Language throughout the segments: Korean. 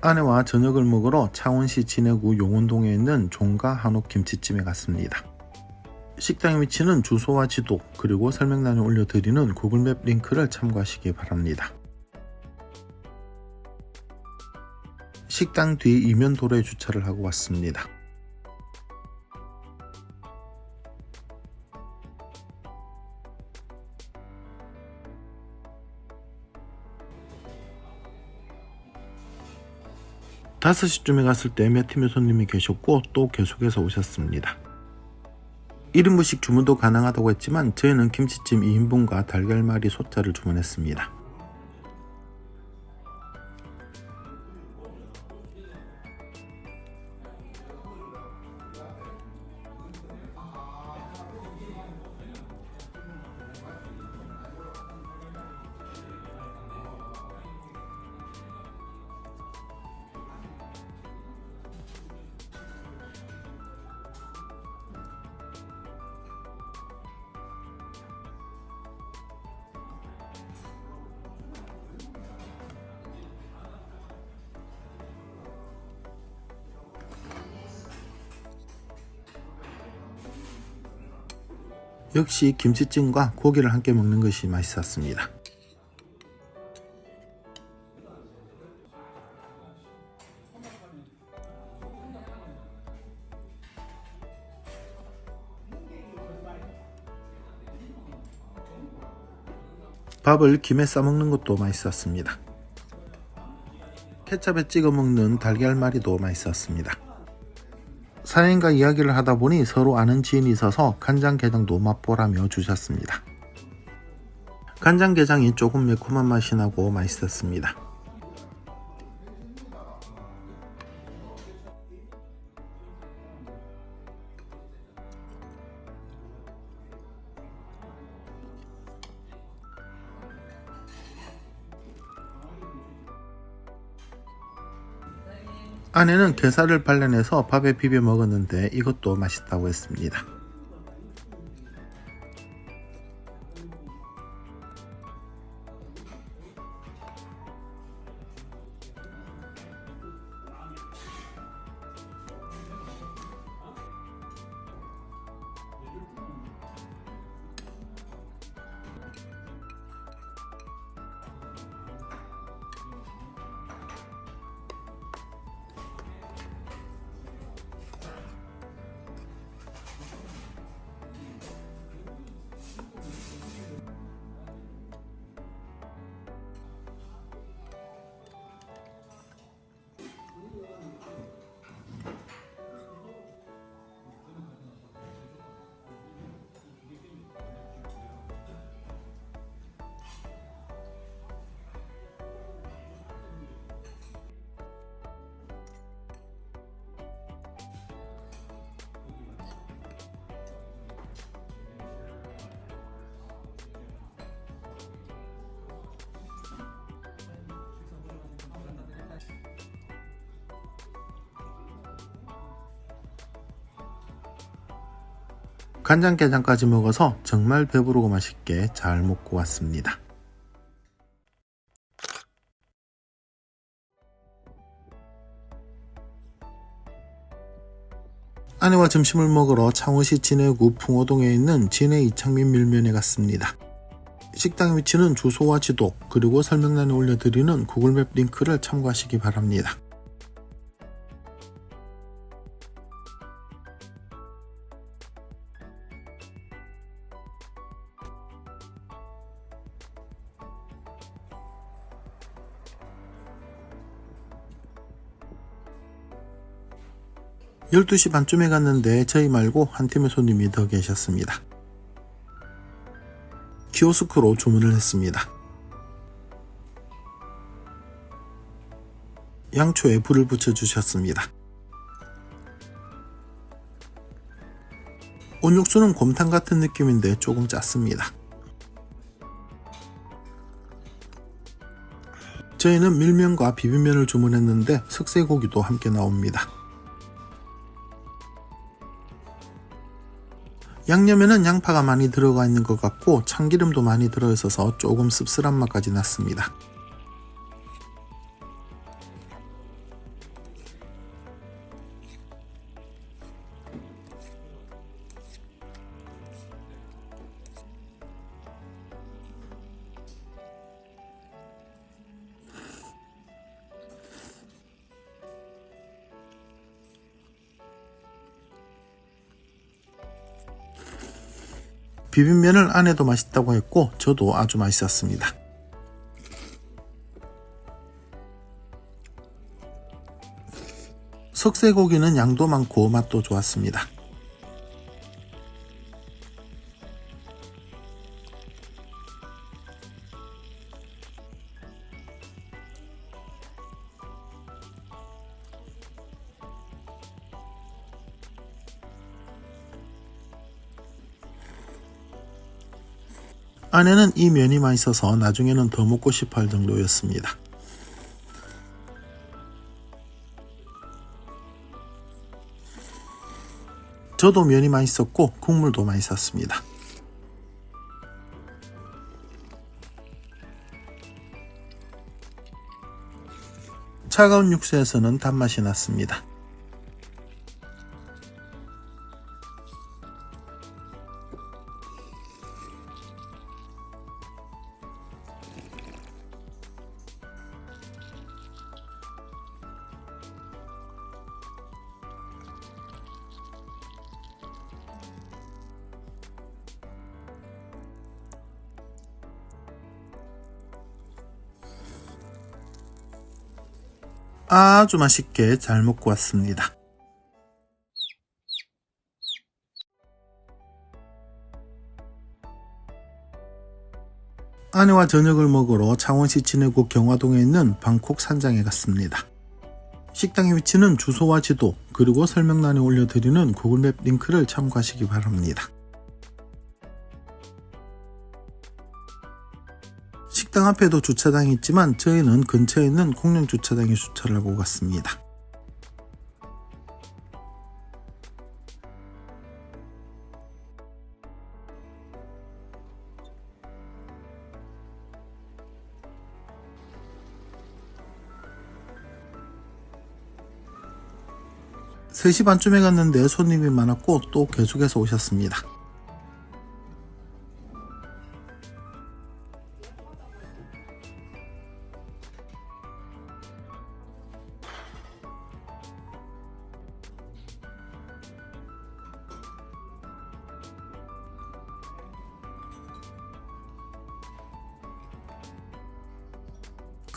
아내와 저녁을 먹으러 창원시 진해구 용원동에 있는 종가 한옥 김치찜에 갔습니다. 식당 위치는 주소와 지도 그리고 설명란에 올려드리는 구글맵 링크를 참고하시기 바랍니다. 식당 뒤 이면 도로에 주차를 하고 왔습니다. 다섯 시쯤에 갔을 때 몇 팀의 손님이 계셨고 또 계속해서 오셨습니다. 1인분씩 주문도 가능하다고 했지만 저희는 김치찜 2인분과 달걀말이 소자를 주문했습니다. 역시 김치찜과 고기를 함께 먹는 것이 맛있었습니다. 밥을 김에 싸먹는 것도 맛있었습니다. 케찹에 찍어 먹는 달걀말이도 맛있었습니다. 사연과 이야기를 하다 보니 서로 아는 지인이 있어서 간장게장도 맛보라며 주셨습니다. 간장게장이 조금 매콤한 맛이 나고 맛있었습니다. 아내는 게살을 발라내서 밥에 비벼 먹었는데 이것도 맛있다고 했습니다. 간장게장까지 먹어서 정말 배부르고 맛있게 잘 먹고 왔습니다. 아내와 점심을 먹으러 창원시 진해구 풍호동에 있는 진해 이창민 밀면에 갔습니다. 식당 위치는 주소와 지도 그리고 설명란에 올려드리는 구글맵 링크를 참고하시기 바랍니다. 열두 시 반쯤에 갔는데 저희 말고 한 팀의 손님이 더 계셨습니다. 키오스크로 주문을 했습니다. 양초에 불을 붙여 주셨습니다. 온육수는 곰탕 같은 느낌인데 조금 짰습니다. 저희는 밀면과 비빔면을 주문했는데 석쇠고기도 함께 나옵니다. 양념에는 양파가 많이 들어가 있는 것 같고 참기름도 많이 들어있어서 조금 씁쓸한 맛까지 났습니다. 비빔면을 아내도 맛있다고 했고 저도 아주 맛있었습니다. 석쇠고기는 양도 많고 맛도 좋았습니다. 아내는 이 면이 맛있어서 나중에는 더 먹고 싶어 할 정도였습니다. 저도 면이 맛있었고 국물도 맛있었습니다. 차가운 육수에서는 단맛이 났습니다. 아주 맛있게 잘 먹고 왔습니다. 아내와 저녁을 먹으러 창원시 진해구 경화동에 있는 방콕 산장에 갔습니다. 식당의 위치는 주소와 지도 그리고 설명란에 올려드리는 구글맵 링크를 참고하시기 바랍니다. 식당 앞에도 주차장이 있지만 저희는 근처에 있는 공영 주차장에 주차를 하고 갔습니다. 세시 반쯤에 갔는데 손님이 많았고 또 계속해서 오셨습니다.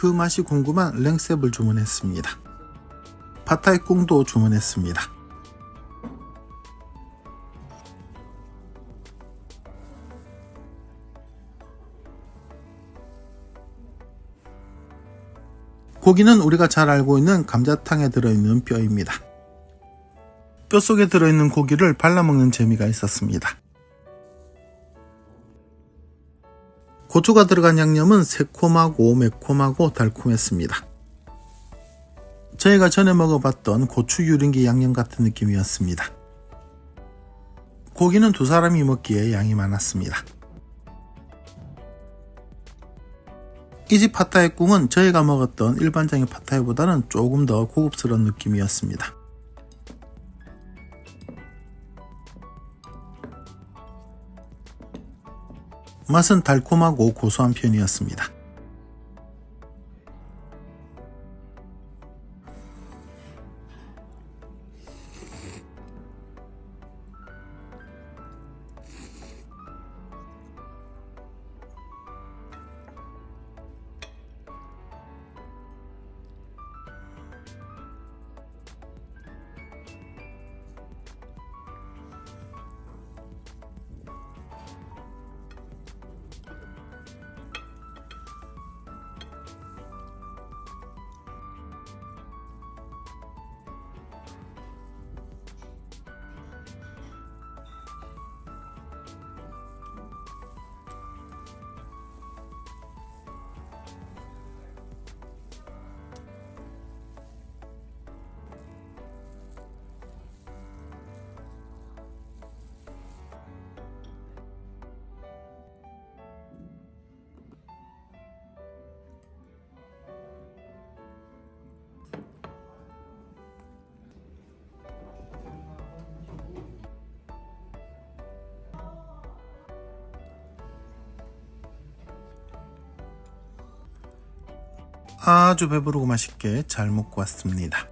그 맛이 궁금한 랭셉을 주문했습니다. 파타이 꿍도 주문했습니다. 고기는 우리가 잘 알고 있는 감자탕에 들어있는 뼈입니다. 뼈 속에 들어있는 고기를 발라먹는 재미가 있었습니다. 고추가 들어간 양념은 새콤하고 매콤하고 달콤했습니다. 저희가 전에 먹어봤던 고추 유린기 양념 같은 느낌이었습니다. 고기는 두 사람이 먹기에 양이 많았습니다. 이집 팟타이 꿍은 저희가 먹었던 일반적인 팟타이보다는 조금 더 고급스러운 느낌이었습니다. 맛은 달콤하고 고소한 편이었습니다. 아주 배부르고 맛있게 잘 먹고 왔습니다.